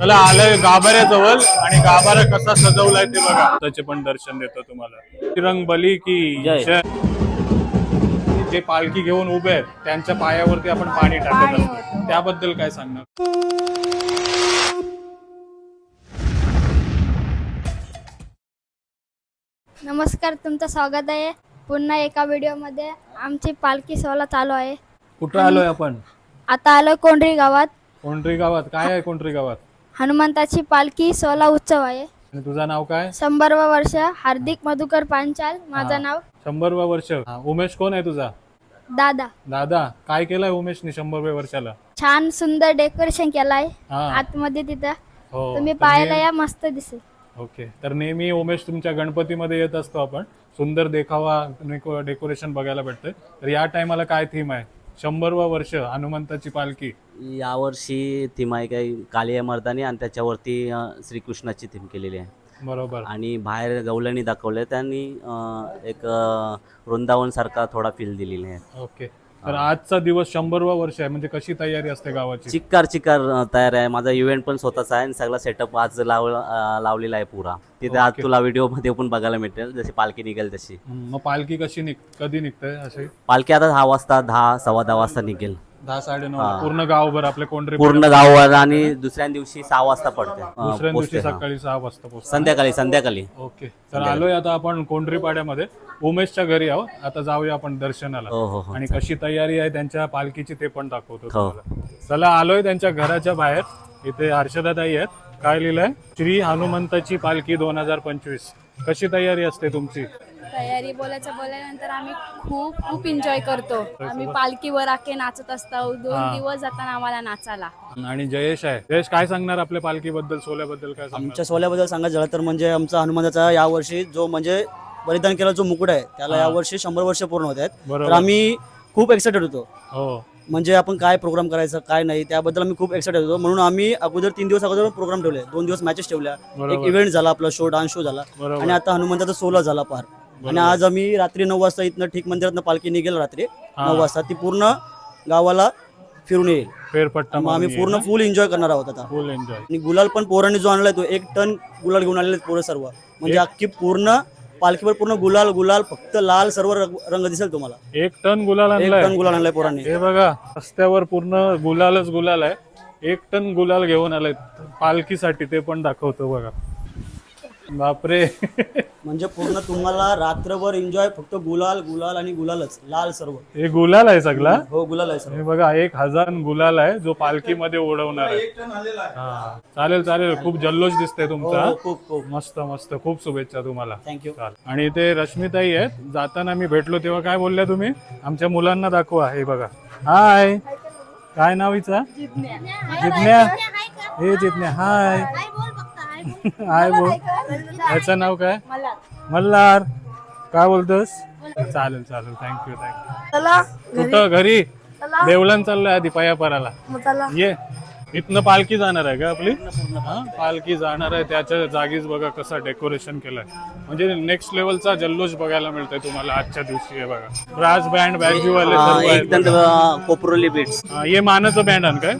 चला आलंय गाभाऱ्याजवळ आणि गाभारा कसा सजवलाय ते बघा. त्याचे पण दर्शन देतो तुम्हाला. रंग बली की जय. जय. जे पालखी घेऊन उभे आहेत त्यांच्या पायावरती आपण पाणी टाकत असतो. त्याबद्दल काय सांगणार? नमस्कार तुमचं स्वागत आहे पुन्हा एका व्हिडिओमध्ये. आमची पालखी सोहळा चालू आहे. कुठं आलोय आपण? आता आलो कोंढरी गावात. कोंढरी गावात. काय आहे कोंढरी गावात? हनुमंताची पालखी सोहळा उत्सव आहे. आणि तुझं नाव काय? शंभरवा वर्ष हार्दिक मधुकर पांचाल माझं. नाव शंभरवा वर्ष. हा, उमेश कोण आहे तुझा? दादा. दादा काय केलंय उमेशने शंभरव्या वर्षाला? छान सुंदर डेकोरेशन केलाय हा. आतमध्ये तिथं. हो तुम्ही तर पाहायला या मस्त दिसेल. ओके तर नेहमी उमेश तुमच्या गणपतीमध्ये येत असतो आपण. सुंदर देखावा डेको- डेकोरेशन बघायला भेटतंय. तर या टायमाला काय थीम आहे? शंभरवा वर्ष हनुमंताची पालखी. यावर्षी थीम आहे काही कालिया मर्दानी आणि त्याच्यावरती अ, श्रीकृष्णाची थीम केलेली आहे. बरोबर. आणि बाहेर गवल्यानी दाखवले त्यांनी अ, एक अ, वृंदावन सारखा थोडा फील दिलेली आहे. ओके. तर आजचा दिवस शंभरवा वर्ष आहे. म्हणजे कशी तयारी असते गावाची? चिक्कार चिक्कार तयार आहे. माझा इव्हेंट पण स्वतःचा आहे आणि सगळा सेटअप आज लाव लावलेला आहे पुरा. तिथे आज. तुला व्हिडिओमध्ये पण बघायला मिळेल. जशी पालखी निघेल तशी. मग पालखी कशी निघ कधी निघते असे पालखी आता दहा वाजता दहा सव्वा दहा वाजता निघेल. दहा साडे नऊ. पूर्ण गावभर आपले कोंढरी पूर्ण गावावर आणि दुसऱ्या दिवशी सहा वाजता पडते दुसऱ्या पोचते, दिवशी हा. सकाळी सहा वाजता पोहोचतो संध्याकाळी संध्याकाळी. ओके. तर आलोय आता आपण कोंढरी पाड्यामध्ये उमेशच्या घरी आहोत. आता जाऊया आपण दर्शनाला. हो हो हो. आणि कशी तयारी आहे त्यांच्या पालखीची ते पण दाखवतो हो. तुम्हाला. चला आलोय त्यांच्या घराच्या बाहेर. इथे हर्षदाताई आहेत. काय लिहिलंय? श्री हनुमंताची पालखी दोन हजार पंचवीस. कशी तयारी असते तुमची? तयारी बोलायचं बोलल्यानंतर आम्ही खूप खूप एन्जॉय करतो. आम्ही पालखीवर आखे नाचत असतो दोन. दिवस जाताना आम्हाला नाचाला आणि जयेश आहे. जयेश काय सांगणार आपल्या पालखीबद्दल सोल्याबद्दल काय आमच्या सोल्याबद्दल सांगायचं झालं तर म्हणजे आमचा हनुमंताचा यावर्षी जो म्हणजे बलिदान केला जो मुकुट आहे त्याला. यावर्षी शंभर वर्ष पूर्ण होत आहेत. तर आम्ही खूप एक्साइटेड होतो. हो. म्हणजे आपण काय प्रोग्राम करायचं काय नाही त्याबद्दल आम्ही खूप एक्साइटेड होतो. म्हणून आम्ही अगोदर तीन दिवस अगोदर प्रोग्राम ठेवले. दोन दिवस मॅचेस ठेवल्या. एक इव्हेंट झाला आपला शो डान्स शो झाला. आणि आता हनुमंताचा सोला झाला पार. आणि. आज आम्ही रात्री नऊ वाजता इथनं ठीक मंदिरातनं पालखी निघेल रात्री. नऊ वाजता. ती पूर्ण गावाला फिरून येईल. फेरपट्टा मग आम्ही पूर्ण फुल एन्जॉय करणार आहोत आता. फुल एन्जॉय आणि गुलाल पण पोरांनी जो आणलाय तो एक टन गुलाल घेऊन आलेले आहेत पोरं सर्व. म्हणजे अख्खी पूर्ण पालखीवर पूर्ण गुलाल गुलाल फक्त लाल सर्व रंग रंग दिसेल तुम्हाला. एक टन गुलाल एक आणलाय. टन गुलाल आणलाय पोरांनी. हे बघा रस्त्यावर पूर्ण गुलालच गुलाल आहे. एक टन गुलाल घेऊन आलाय पालखीसाठी ते पण दाखवतो बघा. बापरे. म्हणजे पूर्ण तुम्हाला रात्रभर एन्जॉय फक्त गुलाल गुलाल आणि गुलालच. लाल सर्व. हे गुलाल आहे सगळा? हो गुलाल आहे सर्व. हे बघा एक हजार गुलाल आहे जो पालखीमध्ये उडवणार आहे. हा. चालेल चालेल. खूप जल्लोष दिसतंय हो, तुमचा. हो, खूप खूप. मस्त मस्त. खूप शुभेच्छा तुम्हाला. थँक्यू. आणि ते रश्मिताई आहेत. जाताना मी भेटलो तेव्हा काय बोलल्या तुम्ही? आमच्या मुलांना दाखवा. हे बघा. हाय काय नाव हिचा? जिज्ञा. हे जिज्ञा. हाय हाय बोल याचं नाव काय? मल्हार. काय बोलतोस? चालेल चालेल. थँक्यू थँक्यू कुठं? घरी. देवलन चाललंय आधी पयापराला ये. इथनं पालखी जाणार आहे का आपली? हा? पालखी. जाणार आहे. त्याच्या जागीच बघा कसा डेकोरेशन केलंय. म्हणजे नेक्स्ट लेवलचा जल्लोष बघायला मिळतोय तुम्हाला आजच्या दिवशी हे बघा. ब्रास बँड सर्व आहेत बघा. अ, कोपरोली बीट्स हा, हे मानाचं बँड आण काय?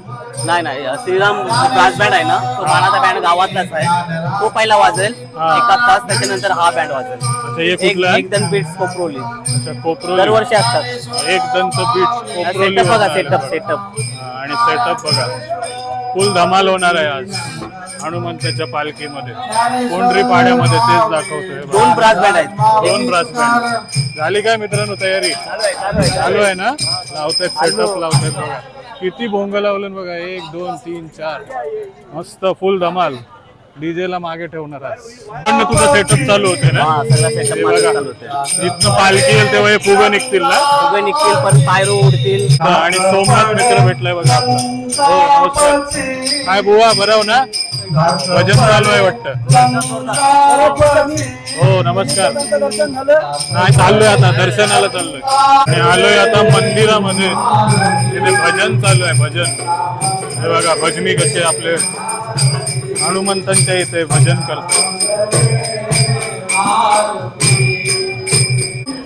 नाही नाही श्रीराम ब्रास बँड आहे ना. तो मानाचा बँड गावातलाच आहे. तो पहिला वाजेल. हा. एका तास त्याच्यानंतर हा बँड वाजेल. अच्छा हे एक कुठलं आहे? एकदम बीट्स कोपरोली अच्छा दरवर्षी असतात. एक दंत बीट कोपरोली सेटअप बघा. सेटअप सेटअप हा, आणि सेटअप बघा. फुल धमाल होणार आहे आज. हनुमंताच्या पालखीमध्ये. कोंढरी पाड्यामध्ये तेच दाखवतोय. दोन ब्रास बँड आहेत. दोन ब्रास बँड झाली काय मित्रांनो तयारी? चालू आहे ना? लावतायत सेटअप लावतायत बघा. किती भोंग लावलं बघा. एक दोन तीन चार. मस्त फुल धमाल. डीजे ला मागे ठेवणार आहे पण तुझं सेटअप चालू होते ना? हा सगळा सेटअप हे माझा बघा. चालू होते. जिथनं पालखी येईल तेव्हा हे फुगं निघतील ना? उभे निघतील पण पायरो उडतील. हा, आणि सोमनाथ मित्र भेटलाय बघा आपला. हो नमस्कार काय बुवा बरं हो ना? भजन चालू आहे वाटतं. हो नमस्कार. नाही चाललोय आता दर्शनाला चाललोय. आणि आलोय आता मंदिरामध्ये. तिथे भजन चालू आहे भजन. हे बघा भजनी कसे आपले हनुमंतांच्या इथे भजन करतात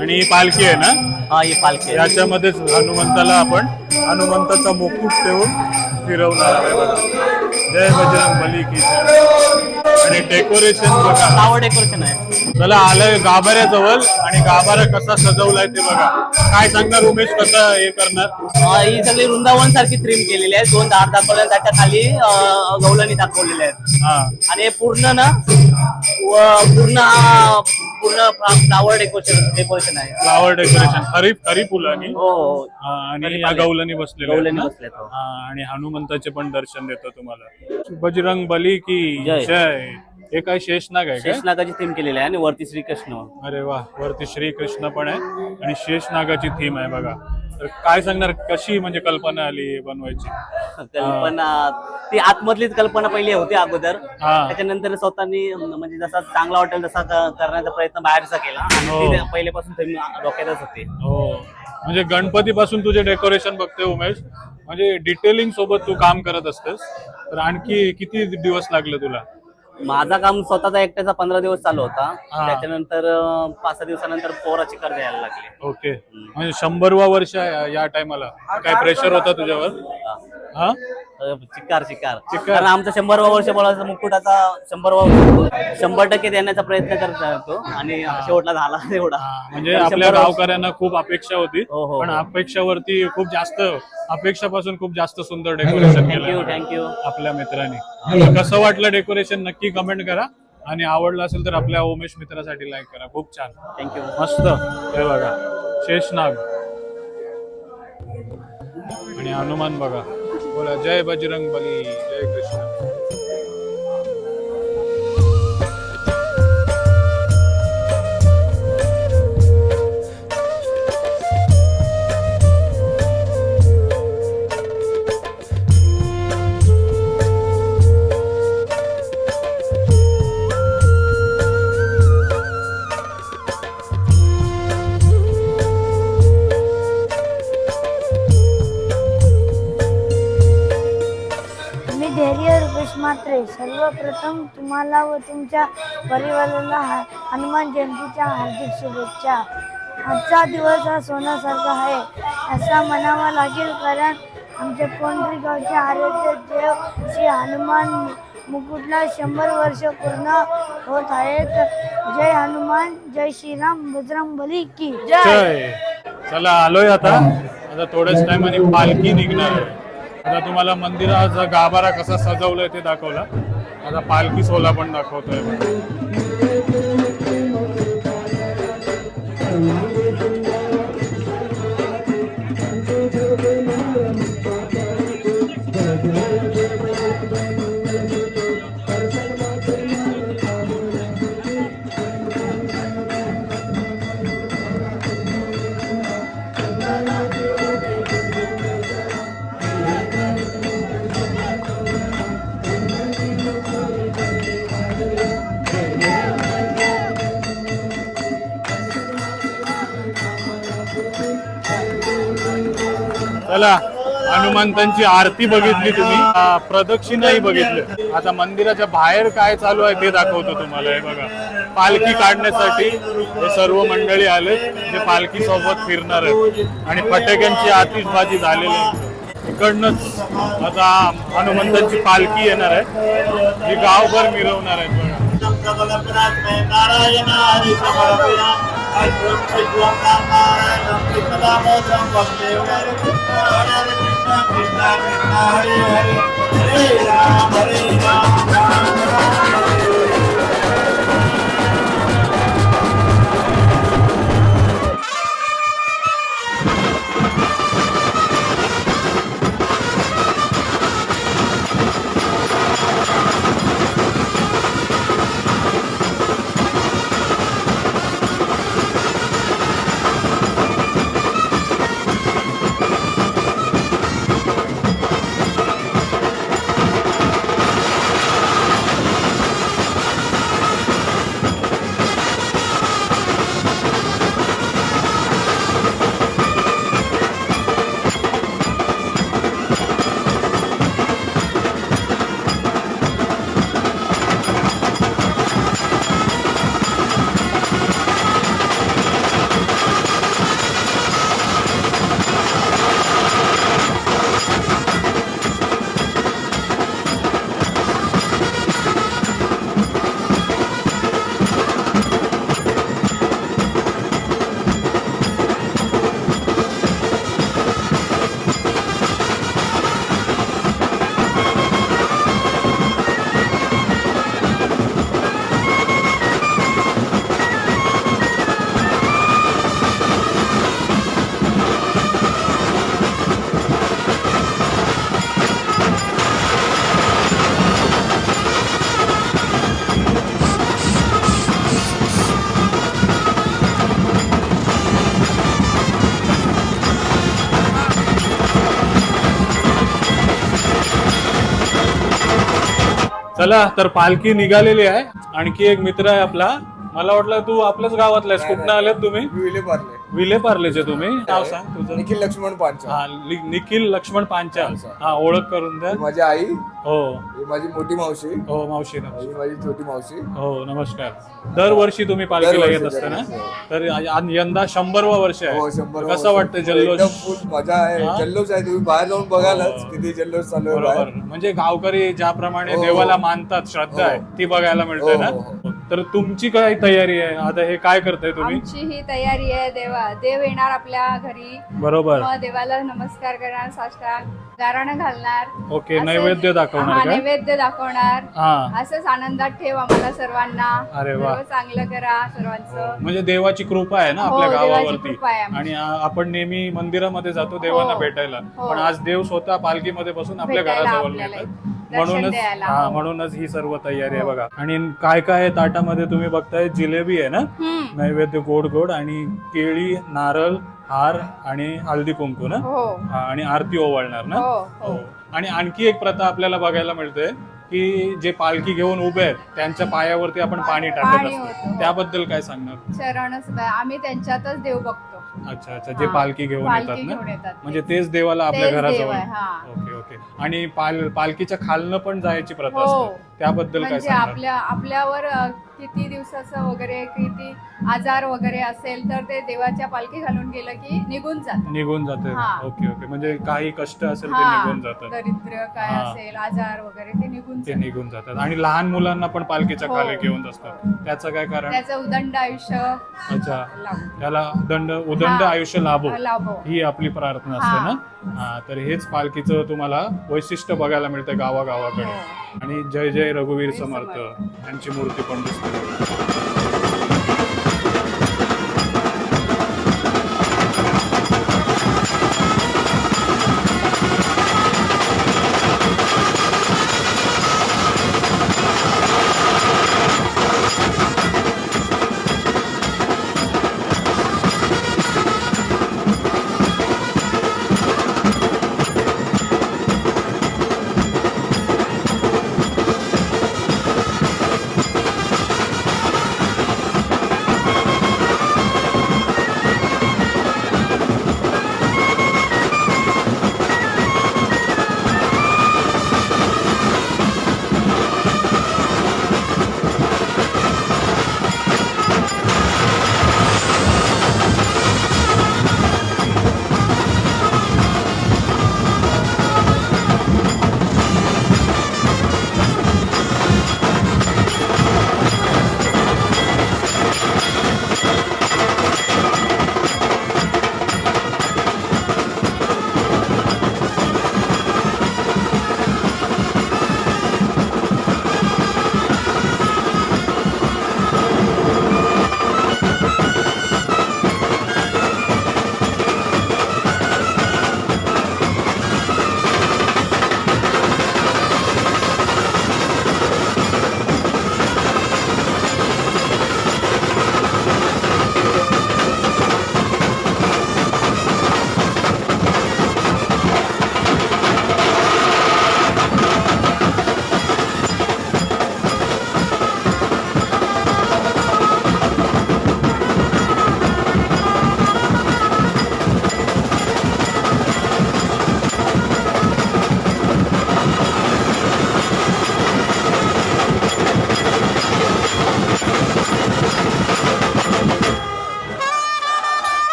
आणि पालखी आहे ना? हा ही पालखी आहे. याच्यामध्येच हनुमंताला आपण हनुमंताचा मुकुट ठेवून फिरवणार आहे बघा. जय बजरंग बली की जय. आणि डेकोरेशन बघा. फ्लावर डेकोरेशन आहे. चला आलंय गाभाऱ्याजवळ आणि गाभारा कसा सजवलाय ते बघा. काय सांगणार उमेश कसं हे करणार? अं, ही सगळी वृंदावन सारखी थीम केलेली आहे. दोन दार दाखवले आहेत, त्याच्याखाली अं, गवलणी दाखवलेले आहेत. हा. आणि हे पूर्ण ना व- पूर्ण हा पूर्ण फ्लावर डेकोरेशन डेकोरेशन आहे. फ्लावर डेकोरेशन खरी खरी फुलं आणि हो. हो आणि या गवलनी बसलेले आहेत गवलनी ना? बसलेत, हो. हा, आणि हनुमंताचे पण दर्शन देतो तुम्हाला. बजरंग बली की जय. जय. हे काय शेषनाग आहे शेषनागाची थीम केलेली आहे आणि वरती श्रीकृष्ण. अरे वा वरती श्रीकृष्ण पण आहे आणि शेषनागाची थीम आहे बघा. तर काय सांगणार कशी म्हणजे कल्पना आली बनवायची? कल्पना ती आतमधलीच कल्पना पहिली होती अगोदर. हा. त्याच्यानंतर स्वतःनी म्हणजे जसा चांगला वाटेल तसा क- करण्याचा प्रयत्न बाहेरचा केला. आणि हो. ती पहिल्यापासून डोक्यातच होती. हो. म्हणजे गणपती पासून तुझे डेकोरेशन बघते उमेश. म्हणजे डिटेलिंग सोबत तू काम करत असतेस. तर आणखी किती दिवस लागले तुला? माझा काम स्वतःचा एकट्याचा पंधरा दिवस चालू होता. हा. त्याच्यानंतर अं, पाच सहा दिवसानंतर पोराची कर द्यायला लागली. ओके. म्हणजे शंभरवा वर्ष आहे या टायमाला. काय प्रेशर होता तुझ्यावर? हा. चिक्कार चिक्कार. कारण आमचा शंभरवा वर्ष बोलायचा मुकुटाचा शंभरवा वर्ष शंभर टक्के देण्याचा प्रयत्न करत होतो आणि शेवटला झाला तेवढा. हा, म्हणजे आपल्या गावकऱ्यांना खूप अपेक्षा होती. हो, हो, पण. अपेक्षावरती खूप जास्त अपेक्षापासून खूप जास्त सुंदर डेकोरेशन थँक्यू केलं थँक्यू आपल्या मित्रांनी. तर कसं वाटलं डेकोरेशन नक्की कमेंट करा. आणि आवडलं असेल तर आपल्या उमेश मित्रासाठी लाईक करा. खूप छान. थँक्यू मस्त. हे बघा. शेषनाग आणि हनुमान बघा. बोला जय बजरंग बली जय कृष्ण सर्वप्रथम तुम्हाला व तुमच्या परिवाराला हनुमान जयंतीच्या हार्दिक शुभेच्छा. आजचा दिवस हा सोन्यासारखा आहे असा म्हणावा लागेल कारण आमच्या कोंढरी गावचे आराध्य देव श्री हनुमान मुकुटला शंभर वर्ष पूर्ण होत आहेत. जय हनुमान जय श्रीराम बजरंग बली की जय. जय. चला आलोय आता. आता थोड्याच टायमाने पालखी निघणार आहे. आता तुम्हाला मंदिराचा गाभारा कसा सजवलाय ते दाखवला. आता पालखी सोला पण दाखवतोय. चला हनुमंतांची आरती बघितली तुम्ही. प्रदक्षिणाही बघितली. आता मंदिराच्या बाहेर काय चालू आहे ते दाखवतो तुम्हाला. हे बघा पालखी काढण्यासाठी हे सर्व मंडळी आले जे पालखी सोबत फिरणार आहेत. आणि फटाक्यांची आतिषबाजी झालेली आहे. इकडनंच आता हनुमंतांची पालखी येणार आहे. ही गावभर मिरवणार आहे बघा. दामोदरम वसुदेव हरे कृष्णा हरे कृष्णा कृष्णा कृष्णा हरे हरे हरे राम हरे राम राम राम हरे चला तर पालखी निघालेली आहे. आणखी एक मित्र आहे आपला. मला वाटलं तू आपल्याच गावातला आहेस कुठनं आलेत तुम्ही? विले पार्ले. विले पार्लेचे तुम्ही? नाव सांग तुझं. निखिल लक्ष्मण पांचा हा लि- निखिल लक्ष्मण पांचाल हा ओळख करून द्या. ही माझी आई. हो. ही माझी मोठी मावशी. हो मावशी नमस्कार. ही माझी छोटी मावशी. हो नमस्कार. दरवर्षी तुम्ही पालखीला दरवर्षी, येत असता ना दरवर्षी. तर आ- यंदा शंभरवा वर्ष हो आहे शंभर तर कसं वाटतं जल्लोष? फुल मजा आहे. हा? जल्लोष आहे. तुम्ही बाहेर जाऊन बघालच हो. किती जल्लोष चालू आहे बरोबर. बाहेर. म्हणजे गावकरी ज्याप्रमाणे हो. देवाला मानतात श्रद्धा आहे हो. ती बघायला मिळते हो, ना? हो, हो. तर तुमची काय तयारी आहे? आता हे काय करताय तुम्ही? आमची ही तयारी आहे देवा देव येणार आपल्या घरी. बरोबर. मग देवाला नमस्कार करणार साष्टांग. गाराणं घालणार ओके असं- नैवेद्य हा दाखवणार का नैवेद्य दाखवणार हा असंच आनंदात ठेव आम्हाला सर्वांना अरे वा. सर्व चांगलं करा सर्वांचं म्हणजे देवाची कृपा आहे ना हो, आपल्या देवाची गावावरती कृपा आहे आमची. आणि आ- आपण नेहमी मंदिरामध्ये जातो देवांना हो. भेटायला हो. पण आज देव स्वतः पालखीमध्ये बसून आपल्या भेटायला घराजवळ आपल्याला येतात दर्शन म्हणूनच द्यायला, हा हो. म्हणूनच ही सर्व तयारी आहे बघा आणि काय काय आहे ताटामध्ये तुम्ही बघताय जिलेबी आहे ना हम्म. नैवेद्य गोड गोड आणि केळी नारळ हार आणि हळदी कुंकू ना? हो. आणि आरती ओवाळणार ना? हो हो. हो. आणि आणखी एक प्रथा आपल्याला बघायला मिळते की जे पालखी घेऊन उभे आहेत त्यांच्या पायावरती आपण पाणी टाकत पाणी असतो. होतं. त्याबद्दल काय सांगणार? चरणच बा- आम्ही त्यांच्यातच देव बघतो. अच्छा अच्छा. जे हा, पालखी घेऊन पालखी येतात घेऊन ना येतात. म्हणजे तेच देवाला आपल्या तेच देव घराजवळ. आहे, हा. Okay okay. आणि पाल पालखीच्या खालनं पण जायची प्रथा हो. असते. त्याबद्दल काय म्हणजे सांगणार? आपल्या आपल्यावर अ, किती दिवसाचं वगैरे किती आजार वगैरे असेल तर ते देवाच्या पालखी घालून गेलं की निघून जात. निघून जाते. हा. Okay okay. म्हणजे काही कष्ट असेल ते हा. निघून जातात. दरिद्र काय हा. असेल आजार वगैरे ते निघून ते जातात. निघून जातात. आणि लहान मुलांना पण पालखीच्या हो. खाली घेऊन असतात त्याचं काय कारण? त्याचं उदंड आयुष्य अच्छा. लाभो. त्याला दंड उदंड हा. आयुष्य लाभो. लाभो. ही आपली प्रार्थना असते ना? हा तर हेच पालखीचं तुम्हाला वैशिष्ट्य बघायला मिळतं गावागावाकडे. हो. आणि जय जय रघुवीर समर्थ यांची मूर्ती पण दिसते.